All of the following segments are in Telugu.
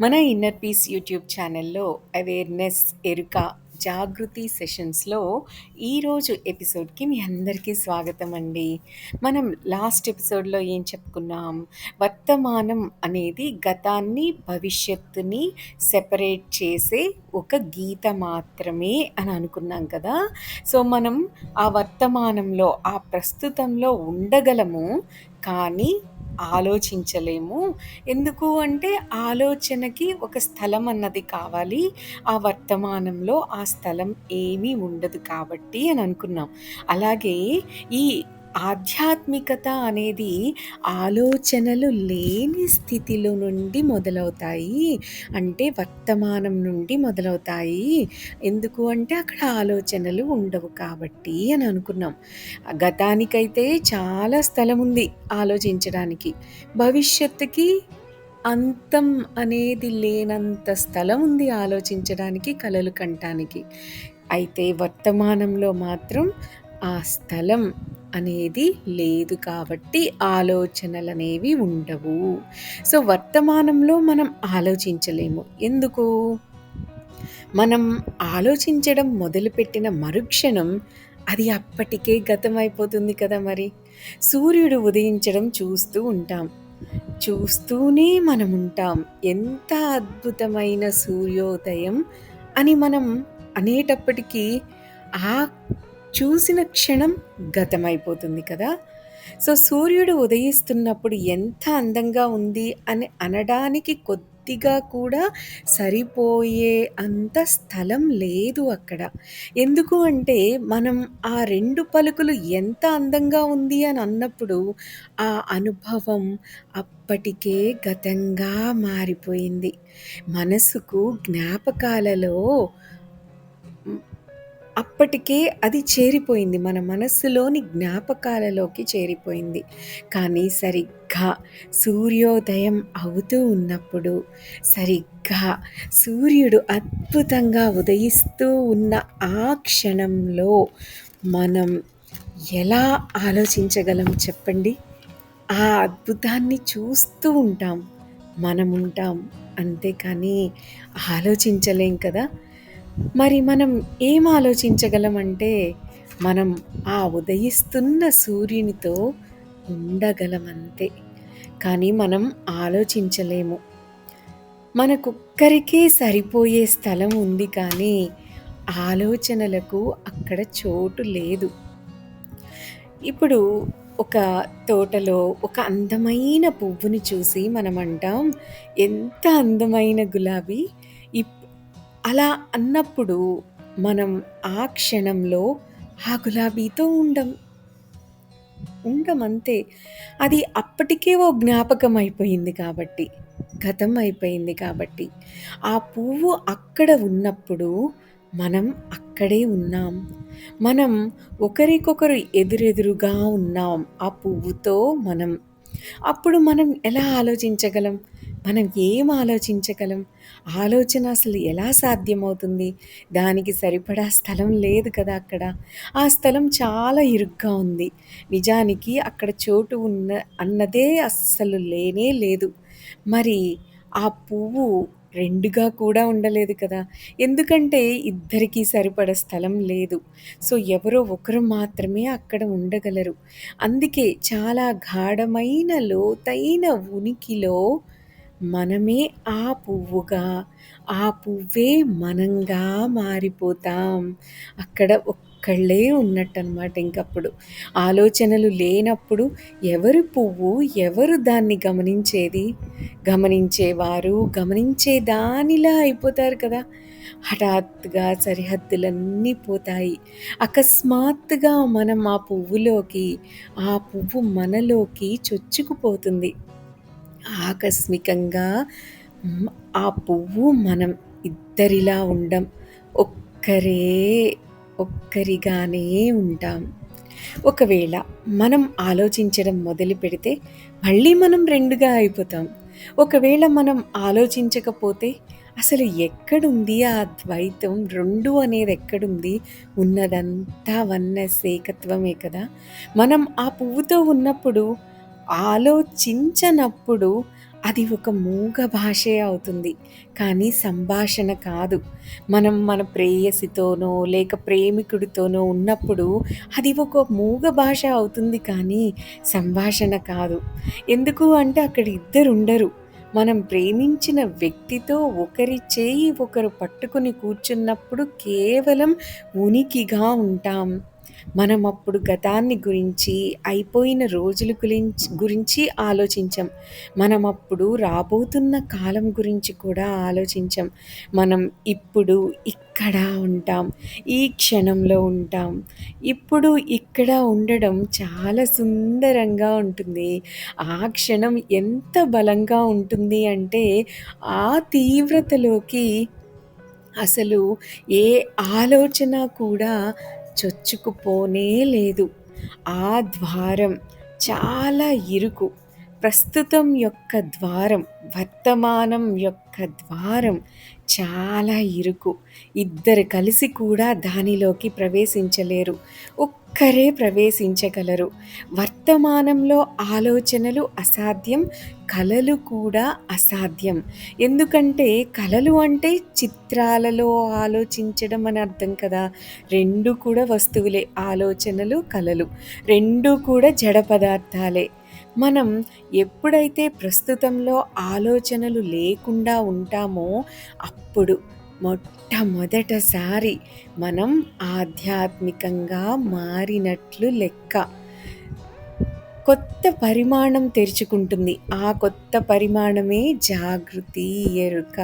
మన ఇన్నర్ పీస్ యూట్యూబ్ ఛానల్లో అవేర్నెస్ ఎరుక జాగృతి సెషన్స్లో ఈరోజు ఎపిసోడ్కి మీ అందరికీ స్వాగతం అండి. మనం లాస్ట్ ఎపిసోడ్లో ఏం చెప్పుకున్నాం? వర్తమానం అనేది గతాన్ని భవిష్యత్తుని సెపరేట్ చేసే ఒక గీత మాత్రమే అని అనుకున్నాం కదా? సో మనం ఆ వర్తమానంలో ఆ ప్రస్తుతంలో ఉండగలము కానీ ఆలోచించలేము. ఎందుకు అంటే ఆలోచనకి ఒక స్థలం అన్నది కావాలి. ఆ వర్తమానంలో ఆ స్థలం ఏమీ ఉండదు కాబట్టి అని అనుకున్నాం. అలాగే ఈ ఆధ్యాత్మికత అనేది ఆలోచనలు లేని స్థితిలో నుండి మొదలవుతాయి. అంటే వర్తమానం నుండి మొదలవుతాయి. ఎందుకు అంటే అక్కడ ఆలోచనలు ఉండవు కాబట్టి అని అనుకున్నాం. గతానికైతే చాలా స్థలం ఉంది ఆలోచించడానికి. భవిష్యత్తుకి అంతం అనేది లేనంత స్థలం ఉంది ఆలోచించడానికి కలలు కంటానికి. అయితే వర్తమానంలో మాత్రం ఆ స్థలం అనేది లేదు కాబట్టి ఆలోచనలు అనేవి ఉండవు. సో వర్తమానంలో మనం ఆలోచించలేము. ఎందుకు? మనం ఆలోచించడం మొదలుపెట్టిన మరుక్షణం అది అప్పటికే గతం అయిపోతుంది కదా మరి. సూర్యుడు ఉదయించడం చూస్తూ ఉంటాం. చూస్తూనే మనం ఉంటాం. ఎంత అద్భుతమైన సూర్యోదయం అని మనం అనేటప్పటికీ ఆ చూసిన క్షణం గతమైపోతుంది కదా. సో సూర్యుడు ఉదయిస్తున్నప్పుడు ఎంత అందంగా ఉంది అని అనడానికి కొద్దిగా కూడా సరిపోయే అంత స్థలం లేదు అక్కడ. ఎందుకు అంటే మనం ఆ రెండు పలుకులు ఎంత అందంగా ఉంది అని అన్నప్పుడు ఆ అనుభవం అప్పటికే గతంగా మారిపోయింది. మనసుకు జ్ఞాపకాలలో అప్పటికే అది చేరిపోయింది. మన మనస్సులోని జ్ఞాపకాలలోకి చేరిపోయింది. కానీ సరిగ్గా సూర్యోదయం అవుతూ ఉన్నప్పుడు సరిగ్గా సూర్యుడు అద్భుతంగా ఉదయిస్తూ ఉన్న ఆ క్షణంలో మనం ఎలా ఆలోచించగలం చెప్పండి? ఆ అద్భుతాన్ని చూస్తూ ఉంటాం. మనం ఉంటాం. అంతేకాని ఆలోచించలేం కదా? మరి మనం ఏం ఆలోచించగలమంటే మనం ఆ ఉదయిస్తున్న సూర్యునితో ఉండగలమంతే. కానీ మనం ఆలోచించలేము. మనకొక్కరికే సరిపోయే స్థలం ఉంది కానీ ఆలోచనలకు అక్కడ చోటు లేదు. ఇప్పుడు ఒక తోటలో ఒక అందమైన పువ్వుని చూసి మనం అంటాం ఎంత అందమైన గులాబీ అలా అన్నప్పుడు మనం ఆ క్షణంలో ఆ గులాబీతో ఉండం. ఉండమంతే. అది అప్పటికే ఓ జ్ఞాపకం అయిపోయింది కాబట్టి గతం అయిపోయింది కాబట్టి. ఆ పువ్వు అక్కడ ఉన్నప్పుడు మనం అక్కడే ఉన్నాం. మనం ఒకరికొకరు ఎదురెదురుగా ఉన్నాం ఆ పువ్వుతో మనం. అప్పుడు మనం ఎలా ఆలోచించగలం? మనం ఏం ఆలోచించగలం? ఆలోచన అసలు ఎలా సాధ్యమవుతుంది? దానికి సరిపడా స్థలం లేదు కదా అక్కడ. ఆ స్థలం చాలా ఇరుగ్గా ఉంది. నిజానికి అక్కడ చోటు ఉన్న అన్నదే అస్సలు లేనే లేదు. మరి ఆ పువ్వు రెండుగా కూడా ఉండలేదు కదా. ఎందుకంటే ఇద్దరికీ సరిపడ స్థలం లేదు. సో ఎవరో ఒకరు మాత్రమే అక్కడ ఉండగలరు. అందుకే చాలా గాఢమైన లోతైన ఉనికిలో మనమే ఆ పువ్వుగా ఆ పువ్వే మనంగా మారిపోతాం. అక్కడ ఒక్కళ్ళే ఉన్నట్టు అనమాట ఇంకప్పుడు. ఆలోచనలు లేనప్పుడు ఎవరు పువ్వు ఎవరు దాన్ని గమనించేది? గమనించేవారు గమనించే దానిలా అయిపోతారు కదా. హఠాత్తుగా సరిహద్దులన్నీ పోతాయి. అకస్మాత్తుగా మనం ఆ పువ్వులోకి ఆ పువ్వు మనలోకి చొచ్చుకుపోతుంది. ఆకస్మికంగా ఆ పువ్వు మనం ఇద్దరిలా ఉండం. ఒక్కరే ఒక్కరిగానే ఉంటాం. ఒకవేళ మనం ఆలోచించడం మొదలు పెడితే మళ్ళీ మనం రెండుగా అయిపోతాం. ఒకవేళ మనం ఆలోచించకపోతే అసలు ఎక్కడుంది ఆ ద్వైతం? రెండు అనేది ఎక్కడుంది? ఉన్నదంతా వన్న సేకత్వమే కదా. మనం ఆ పువ్వుతో ఉన్నప్పుడు ఆలోచించనప్పుడు అది ఒక మూగ భాషే అవుతుంది. కానీ సంభాషణ కాదు. మనం మన ప్రేయసితోనో, లేక ప్రేమికుడితోనో ఉన్నప్పుడు అది ఒక మూగ భాష అవుతుంది కానీ సంభాషణ కాదు. ఎందుకు అంటే అక్కడ ఇద్దరుండరు. మనం ప్రేమించిన వ్యక్తితో ఒకరి చేయి ఒకరు పట్టుకొని కూర్చున్నప్పుడు కేవలం ఉనికిగా ఉంటాం. మనం అప్పుడు గతాన్ని గురించి, అయిపోయిన రోజుల గురించి గురించి ఆలోచించాం మనం అప్పుడు రాబోతున్న కాలం గురించి కూడా ఆలోచించాం మనం ఇప్పుడు ఇక్కడ ఉంటాం. ఈ క్షణంలో ఉంటాం. ఇప్పుడు ఇక్కడ ఉండడం చాలా సుందరంగా ఉంటుంది. ఆ క్షణం ఎంత బలంగా ఉంటుంది అంటే ఆ తీవ్రతలోకి అసలు ఏ ఆలోచన కూడా చొచ్చుకుపోనే లేదు. ఆ ద్వారం చాలా ఇరుకు. ప్రస్తుతం యొక్క ద్వారం, వర్తమానం యొక్క ద్వారం చాలా ఇరుకు. ఇద్దరు కలిసి కూడా దానిలోకి ప్రవేశించలేరు. ఒక్కరే ప్రవేశించగలరు. వర్తమానంలో ఆలోచనలు అసాధ్యం. కలలు కూడా అసాధ్యం. ఎందుకంటే కలలు అంటే చిత్రాలలో ఆలోచించడం అని అర్థం కదా! రెండు కూడా వస్తువులే. ఆలోచనలు, కలలు. రెండు కూడా జడ పదార్థాలే. మనం ఎప్పుడైతే ప్రస్తుతంలో ఆలోచనలు లేకుండా ఉంటామో అప్పుడు మొట్టమొదటిసారి మనం ఆధ్యాత్మికంగా మారినట్లు లెక్క. కొత్త పరిమాణం తెరుచుకుంటుంది. ఆ కొత్త పరిమాణమే జాగృతి, ఎరుక,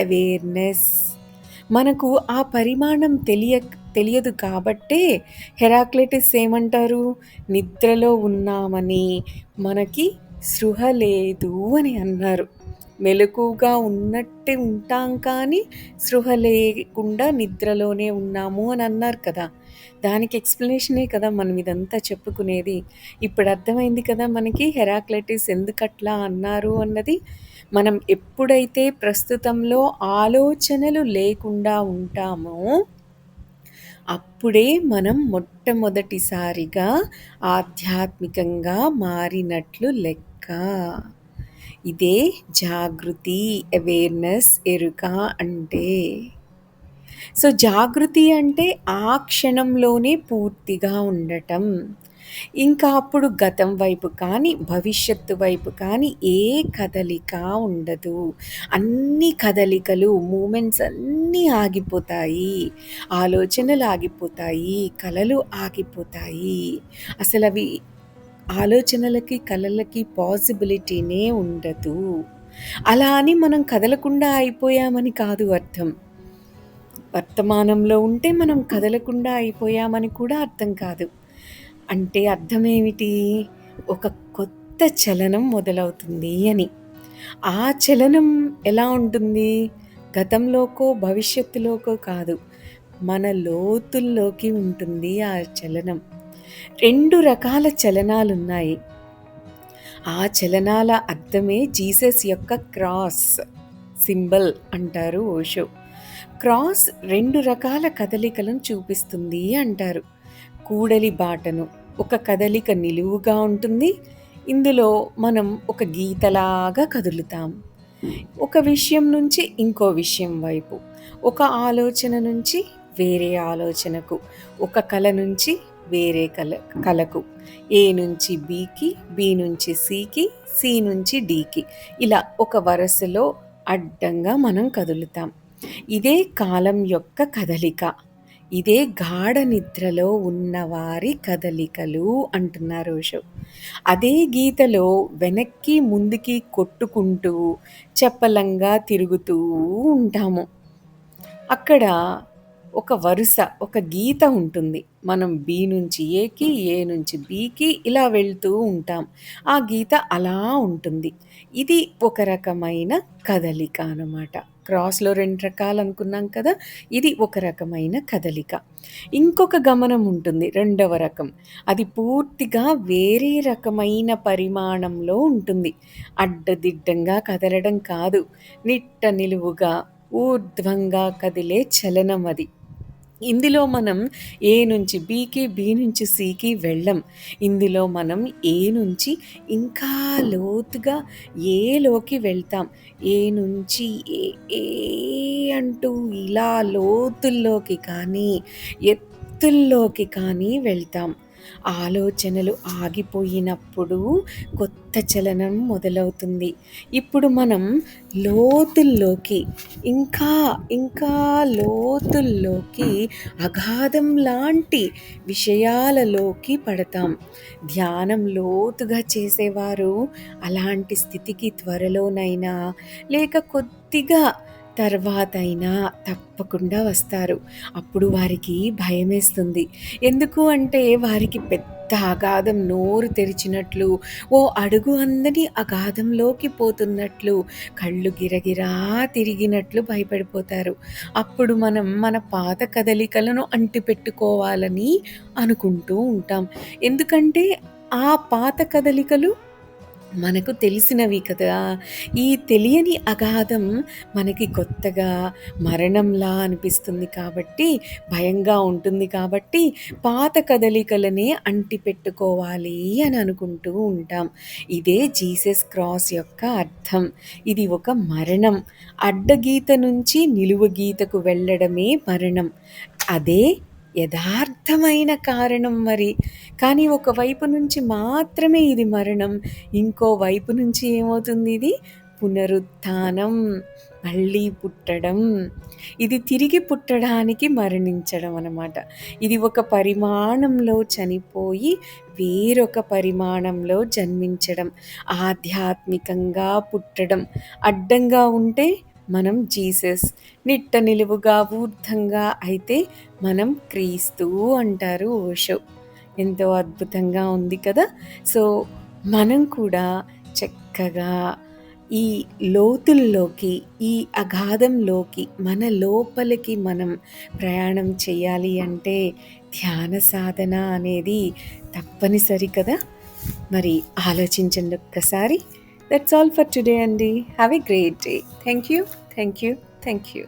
అవేర్‌నెస్. మనకు ఆ పరిమాణం తెలియ తెలియదు కాబట్టే హెరాక్లెటిస్ ఏమంటారు? నిద్రలో ఉన్నామని, మనకి సృహ లేదు అని అన్నారు. మెలకువగా ఉన్నట్టే ఉంటాం కానీ సృహ లేకుండా నిద్రలోనే ఉన్నాము అని అన్నారు కదా! దానికి ఎక్స్‌ప్లనేషనే కదా మనం ఇదంతా చెప్పుకునేది. ఇప్పుడు అర్థమైంది కదా మనకి హెరాక్లెటిస్ ఎందుకట్లా అన్నారు అన్నది. మనం ఎప్పుడైతే ప్రస్తుతంలో ఆలోచనలు లేకుండా ఉంటామో అప్పుడే మనం మొట్టమొదటిసారిగా ఆధ్యాత్మికంగా మారినట్లు లెక్క. ఇదే జాగృతి, అవేర్‌నెస్, ఎరుక అంటే. సో, జాగృతి అంటే ఆ క్షణంలోనే పూర్తిగా ఉండటం. ఇంకా అప్పుడు గతం వైపు కానీ, భవిష్యత్తు వైపు కానీ ఏ కదలిక ఉండదు. అన్ని కదలికలు, మూమెంట్స్ అన్నీ ఆగిపోతాయి. ఆలోచనలు ఆగిపోతాయి. కళలు ఆగిపోతాయి. అసలవి ఆలోచనలకి, కలలకి పాసిబిలిటీనే ఉండదు. అలా అని మనం కదలకుండా అయిపోయామని కాదు అర్థం. వర్తమానంలో ఉంటే మనం కదలకుండా అయిపోయామని కూడా అర్థం కాదు. అంటే అర్థమేమిటి? ఒక కొత్త చలనం మొదలవుతుంది అని. ఆ చలనం ఎలా ఉంటుంది? గతంలోకో, భవిష్యత్తులోకో కాదు. మన లోతుల్లోకి ఉంటుంది ఆ చలనం. రెండు రకాల చలనాలున్నాయి. ఆ చలనాల అర్థమే జీసస్ యొక్క క్రాస్ సింబల్ అంటారు ఓషో. క్రాస్ రెండు రకాల కదలికలను చూపిస్తుంది అంటారు. కూడలి బాటను. ఒక కదలిక నిలువుగా ఉంటుంది. ఇందులో మనం ఒక గీతలాగా కదులుతాం. ఒక విషయం నుంచి ఇంకో విషయం వైపు. ఒక ఆలోచన నుంచి వేరే ఆలోచనకు. ఒక కళ నుంచి వేరే కల కలకు. ఏ నుంచి బీకి బి నుంచి సికి, సి నుంచి డికి. ఇలా ఒక వరుసలో అడ్డంగా మనం కదులుతాం. ఇదే కాలం యొక్క కదలిక. ఇదే గాఢ నిద్రలో ఉన్నవారి కదలికలు అంటున్నారు ఓషో. అదే గీతలో వెనక్కి, ముందుకి కొట్టుకుంటూ చెప్పలంగా తిరుగుతూ ఉంటాము. అక్కడ ఒక వరుస, ఒక గీత ఉంటుంది. మనం బి నుంచి ఏకి, ఏ నుంచి బికి ఇలా వెళ్తూ ఉంటాం. ఆ గీత అలా ఉంటుంది. ఇది ఒక రకమైన కదలిక అనమాట. క్రాస్‌లో రెండు రకాలు అనుకున్నాం కదా! ఇది ఒక రకమైన కదలిక. ఇంకొక గమనం ఉంటుంది రెండవ రకం. అది పూర్తిగా వేరే రకమైన పరిమాణంలో ఉంటుంది. అడ్డదిడ్డంగా కదలడం కాదు. నిట్ట నిలువుగా, ఊర్ధ్వంగా కదిలే చలనం అది. ఇందులో మనం ఏ నుంచి బీకి బి నుంచి సికి వెళ్ళం. ఇందులో మనం ఏ నుంచి ఇంకా లోతుగా ఏలోకి వెళ్తాం. ఏ నుంచి ఏ ఏ అంటూ ఇలా లోతుల్లోకి కానీ ఎత్తుల్లోకి కానీ వెళ్తాం. ఆలోచనలు ఆగిపోయినప్పుడు కొత్త చలనం మొదలవుతుంది. ఇప్పుడు మనం లోతుల్లోకి ఇంకా ఇంకా లోతుల్లోకి అగాధం లాంటి విషయాలలోకి పడతాం. ధ్యానం లోతుగా చేసేవారు అలాంటి స్థితికి త్వరలోనైనా లేక కొద్దిగా తర్వాతైనా తప్పకుండా వస్తారు. అప్పుడు వారికి భయమేస్తుంది. ఎందుకు అంటే వారికి పెద్ద అగాధం నోరు తెరిచినట్లు ఓ అడుగు అందని అగాధంలోకి పోతున్నట్లు కళ్ళు గిరగిరా తిరిగినట్లు భయపడిపోతారు. అప్పుడు మనం మన పాత కదలికలను అంటిపెట్టుకోవాలని అనుకుంటూ ఉంటాం. ఎందుకంటే ఆ పాత కదలికలు మనకు తెలిసినవి కదా. ఈ తెలియని అగాధం మనకి కొత్తగా మరణంలా అనిపిస్తుంది కాబట్టి భయంగా ఉంటుంది కాబట్టి పాత కదలికలనే అంటి పెట్టుకోవాలి అని అనుకుంటూ ఉంటాం. ఇదే జీసస్ క్రాస్ యొక్క అర్థం. ఇది ఒక మరణం. అడ్డగీత నుంచి నిలువ గీతకు వెళ్ళడమే మరణం. అదే యథార్థమైన కారణం మరి. కానీ ఒకవైపు నుంచి మాత్రమే ఇది మరణం. ఇంకో వైపు నుంచి ఏమవుతుంది ఇది? పునరుత్థానం. మళ్ళీ పుట్టడం. ఇది తిరిగి పుట్టడానికి మరణించడం అన్నమాట. ఇది ఒక పరిమాణంలో చనిపోయి వేరొక పరిమాణంలో జన్మించడం. ఆధ్యాత్మికంగా పుట్టడం. అడ్డంగా ఉంటే మనం జీసస్ నిట్ట నిలువుగా ఊర్ధంగా అయితే మనం క్రీస్తు అంటారు ఓషో. ఎంతో అద్భుతంగా ఉంది కదా? సో మనం కూడా చక్కగా ఈ లోతుల్లోకి ఈ అగాధంలోకి మన లోపలికి మనం ప్రయాణం చేయాలి అంటే ధ్యాన సాధన అనేది తప్పనిసరి కదా? మరి ఆలోచించండి ఒక్కసారి. That's all for today, Andy. Have a great day. Thank you, thank you, thank you.